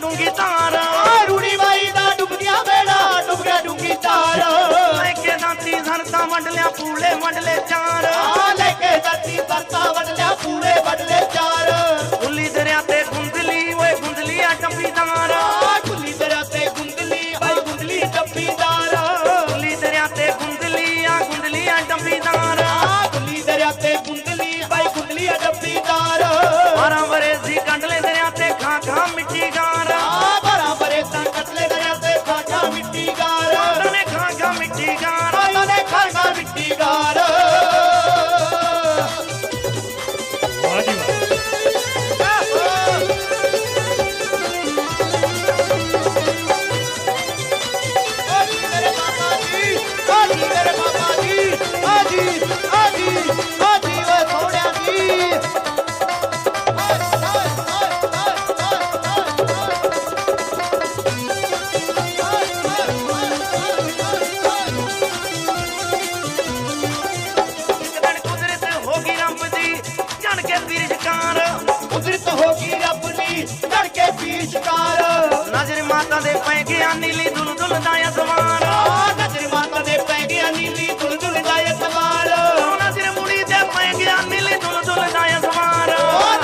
ਡੂੰਗੀ ਤਾਰ ਆ ਰੂੜੀ ਬਾਈ ਦਾ ਡੁੱਬ ਗਿਆ ਵੇੜਾ ਡੁੱਬ ਗਿਆ ਡੂੰਗੀ ਦਾਤੀ ਸਰਤਾ ਵੰਡ ਲਿਆ ਪੂਲੇ ਵੰਡ ਲੈ ਚਾਰ। ਮਾਤਾ ਦੇ ਪੈ ਗਿਆ ਨੀਲੀ ਦੁਲ ਦੁਲ ਦਾ ਅਸਮਾਨ ਆ ਨਜ਼ਰ ਮਾਤਾ ਦੇ ਪੈ ਗਿਆ ਨੀਲੀ ਦਾ ਇਤਵਾਰ ਨਜ਼ਰ ਮੁੜੀ ਤੇ ਪੈ ਗਿਆ ਨੀਲੀ ਦਾ ਅਸਮਾਨ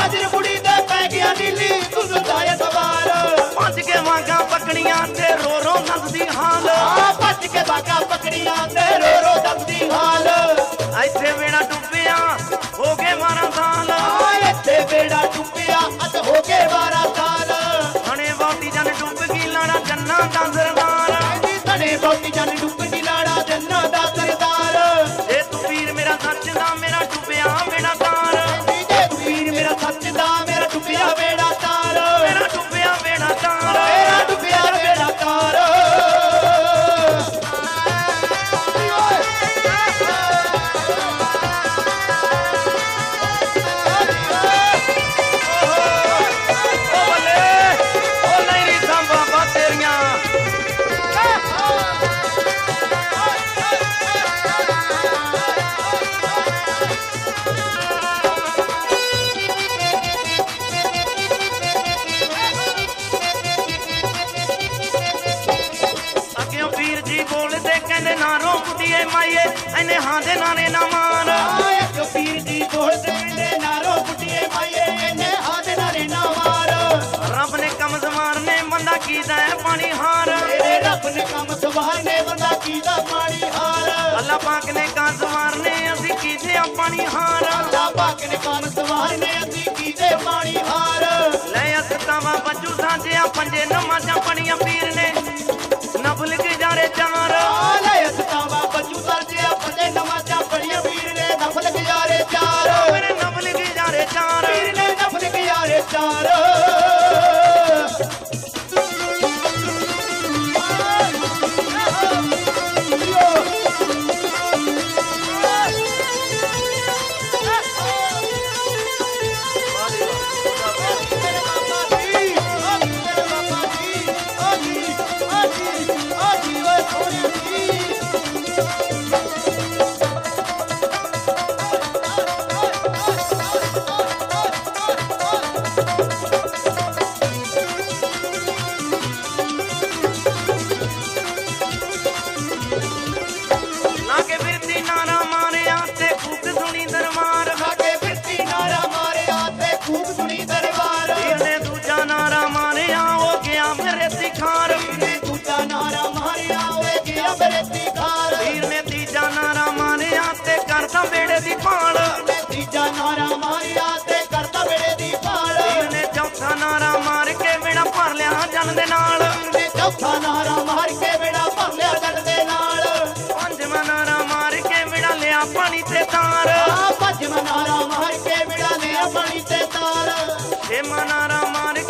ਨਜ਼ਰ ਬੁੜੀ ਦੇ ਪੈ ਗਿਆ ਨੀਲੀ ਦੁਲ ਦੁਲ ਦਾ ਭੱਜ ਕੇ ਵਾਂਗਾ ਪਕੜੀਆਂ ਤੇ ਰੋ ਰੋ ਨੱਸਦੀ ਹਾਲ। ਆ ਭੱਜ ਕੇ ਬਾਗਾ ਪਕੜੀਆਂ ਤੇ ਰੋ ਰੋ ਦੱਬਦੀ ਹਾਲ। ਇੱਥੇ ਵੇੜਾ ਡੁੱਬਿਆ ਹੋ ਗਏ 12 ਸਾਲ ਐਨੇ ਹਾਂ ਦੇ ਨਾਨੇ ਨਾ ਮਾਰ। ਆਏ ਜੋ ਪੀਰ ਦੀ ਬੋਲਦੇ ਨੇ ਨਾਰੋ ਕੁੱਟੀਏ ਮਾਈਏ ਇਹਨੇ ਹੱਥ ਨਾਰੇ ਨਾ ਮਾਰ। ਰੱਬ ਨੇ ਕੰਮ ਸਮਾਰਨੇ ਬੰਦਾ ਕੀਤਾ ਹੈ ਪਾਣੀ ਹਾਰ। ਰੱਬ ਨੇ ਕੰਮ ਸਵਾਰਨੇ ਬੰਦਾ ਕੀਦਾ ਪਾਣੀ ਹਾਰ। ਅੱਲਾ ਪਾਕ ਨੇ ਕੰਮ ਸਮਾਰਨੇ ਅਸੀਂ ਕੀਤੇ ਆ ਪਾਣੀ ਹਾਰ। ਅੱਲਾ ਪਾਕ ਨੇ ਕੰਮ ਸਵਾਰਨੇ ਅਸੀਂ ਮੇਰੇ ਤਿਖਾਰ ਵੀਰ ਨੇ ਤੀਜਾ ਨਾਰਾ ਮਾਰਿਆ ਤੇ ਕਰਦਾ ਬੇੜੇ ਦੀ ਤੀਜਾ ਨਾਰਾ ਮਾਰਿਆ ਤੇ ਕਰਦਾ ਵੇੜੇ ਦੀ ਭਾਲ। ਵੀਰ ਨੇ ਚੌਥਾ ਨਾਰਾ ਮਾਰ ਕੇ ਵੇੜਾ ਭਰ ਲਿਆ ਜਨ ਦੇ ਨਾਲ। ਨੇ ਚੌਥਾ ਨਾਰਾ ਮਾਰ ਕੇ ਭਰ ਲਿਆ ਦੇ ਨਾਲ। ਪੰਜਵਾਂ ਨਾਰਾ ਮਾਰ ਕੇ ਵੇੜਾ ਲਿਆ ਪਾਣੀ ਤੇ ਤਾਰ। ਪੰਜਵਾਂ ਨਾਰਾ ਮਾਰ ਕੇ ਵੇੜਾ ਲਿਆ ਪਾਣੀ ਤੇ ਤਾਰ। ਛੇਵਾਂ ਨਾਰਾ ਮਾਰ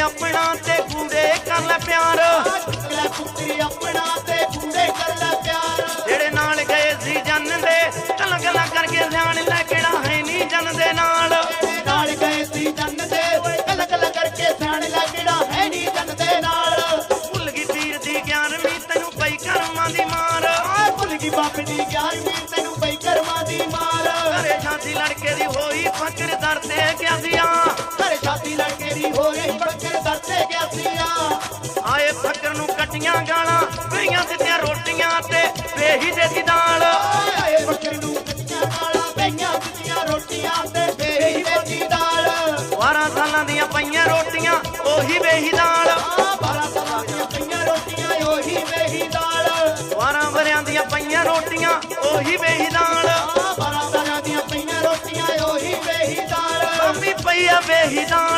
ਆਪਣਾ ਤੇ ਕੂੜੇ ਕਰ ਲੈ ਪਿਆਰ। ਚੁੱਕ ਲੈ ਪੁੱਤਰੀ ਆਪਣਾ ਤੇ ਕੂੜੇ ਕਰ ਲੈ ਪਿਆਰ ਜਿਹੜੇ ਨਾਲ ਗਏ ਸੀ ਜਨ ਦੇ ਕਲ ਕਲਾ ਕਰਕੇ ਸਿਆਣ ਲੈ ਕਿਹੜਾ ਹੈ ਨਹੀਂ ਜਨ ਦੇ ਨਾਲ। ਨਾਲ ਗਏ ਸੀ ਜੰਨ ਦੇ ਕਲ ਕਲ ਕਰਕੇ ਸਿਆਣ ਲੈ ਕਿਹੜਾ ਹੈ ਨਹੀਂ ਜੰਨ ਦੇ ਨਾਲ ਭੁੱਲ ਗਈ ਪੀਰ ਦੀ ਗਿਆਨਵੀਂ ਤੈਨੂੰ ਪਈ ਕਰਮਾਂ ਦੀ ਮਾਰ ਆ ਭੁੱਲ ਗਈ ਬਾਪ ਦੀ ਗਿਆਰਵੀਂ, ਤੈਨੂੰ ਪਈ ਕਰਮਾਂ ਦੀ ਮਾਰ। ਘਰੇ ਛਾਤੀ ਲੜਕੇ ਦੀ ਹੋਈ ਫਕਰ ਦਰ ਤੇ ਗਿਆ ਸੀਆ ਘਰੇ ਕੱਟੀਆਂ ਗਾਲਾਂ ਪਈਆਂ ਦਿੱਤੀਆਂ ਰੋਟੀਆਂ ਤੇ ਵੇਹੀ ਦੇ ਦੀ ਦਾਲ। ਬੱਕਰ ਨੂੰ ਦਿੱਤੀਆਂ ਰੋਟੀਆਂ ਤੇ ਵੇਚੀ ਦਾਲ 12 ਸਾਲਾਂ ਦੀਆਂ ਪਈਆਂ ਰੋਟੀਆਂ ਉਹੀ ਵੇਹੀ ਦਾਲ। ਆ ਬਾਰਾਂ ਸਾਲਾਂ ਦੀਆਂ ਪਈਆਂ ਰੋਟੀਆਂ ਉਹੀ ਵੇਹੀ ਦਾਲ 12 ਵਰਿਆਂ ਦੀਆਂ ਪਈਆਂ ਰੋਟੀਆਂ ਉਹੀ ਵੇਹੀ ਦਾਲ। ਆ ਬਾਰਾਂ ਸਾਲਾਂ ਦੀਆਂ ਪਈਆਂ ਰੋਟੀਆਂ ਉਹੀ ਵੇਹੀ ਦਾਲ। ਮੰਮੀ ਪਈ ਆ ਵੇਹੀ ਦਾਲ।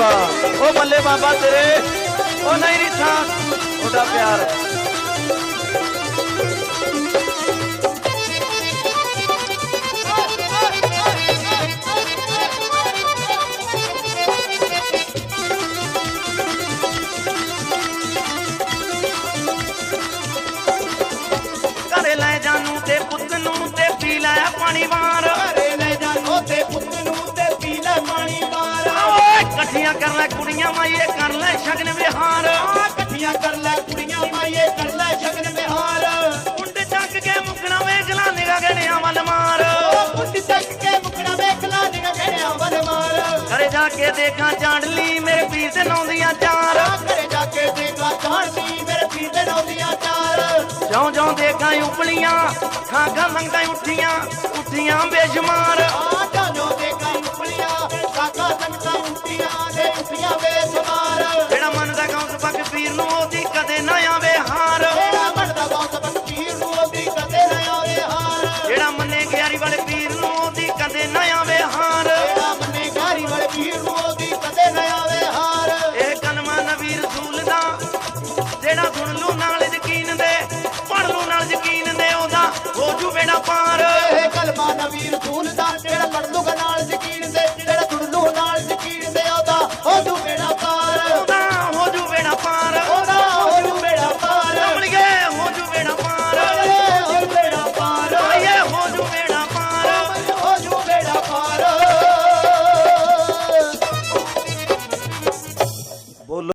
ਵਾਹ ਉਹ ਬੱਲੇ ਬਾਬਾ ਤੇਰੇ। ਉਹ ਨਹੀਂ ਰਿਥਾ ਤੁਹਾਡਾ ਪਿਆਰ ਘਰੇ ਲੈ ਜਾਨੂੰ ਤੇ ਪੁੱਤ ਨੂੰ ਤੇ ਪੀ ਲੈ ਪਾਣੀ ਵਾਰ ਲੈ ਕੁੜੀਆਂ ਮਾਈਏ ਕਰ ਲੈ ਸ਼ਗਨ ਵਿਹਾਰ। ਆ ਇਕੱਠੀਆਂ ਕਰ ਲੈ ਕੁੜੀਆਂ ਮਾਈਏ ਕਰ ਲੈ ਸ਼ਗਨ ਵਿਹਾਰ। ਮੁੰਡ ਚੱਕ ਕੇ ਮੁਕਣਾ ਵੇਖ ਲਾ ਨਿਗਾ ਗੜਿਆਂ ਵੱਲ ਮਾਰ ਪੁੱਤ ਚੱਕ ਕੇ ਮੁਕੜਾ ਵੇਖ ਲਾ ਨਿਗਾ ਘੜਿਆ ਵੱਲ ਮਾਰ ਘਰੇ ਜਾ ਕੇ ਦੇਖਾਂ ਚਾਂਡਲੀ ਮੇਰੇ ਪੀਰ ਤੇ ਨੌਂਦੀਆਂ ਚਾਰ। ਘਰੇ ਜਾ ਕੇ ਦੇਖਾ ਜਾਣਦੀ ਮੇਰੇ ਪੀਰ ਦੇ ਨੌਂਦੀਆਂ ਚਾਰ। ਜਿਉਂ ਜਿਉਂ ਦੇਖਾਂ ਉਪਲੀਆਂ ਖਾਗਾ ਮੰਗਾਂ ਉੱਠੀਆਂ ਉੱਠੀਆਂ ਬੇਸ਼ੁਮਾਰ।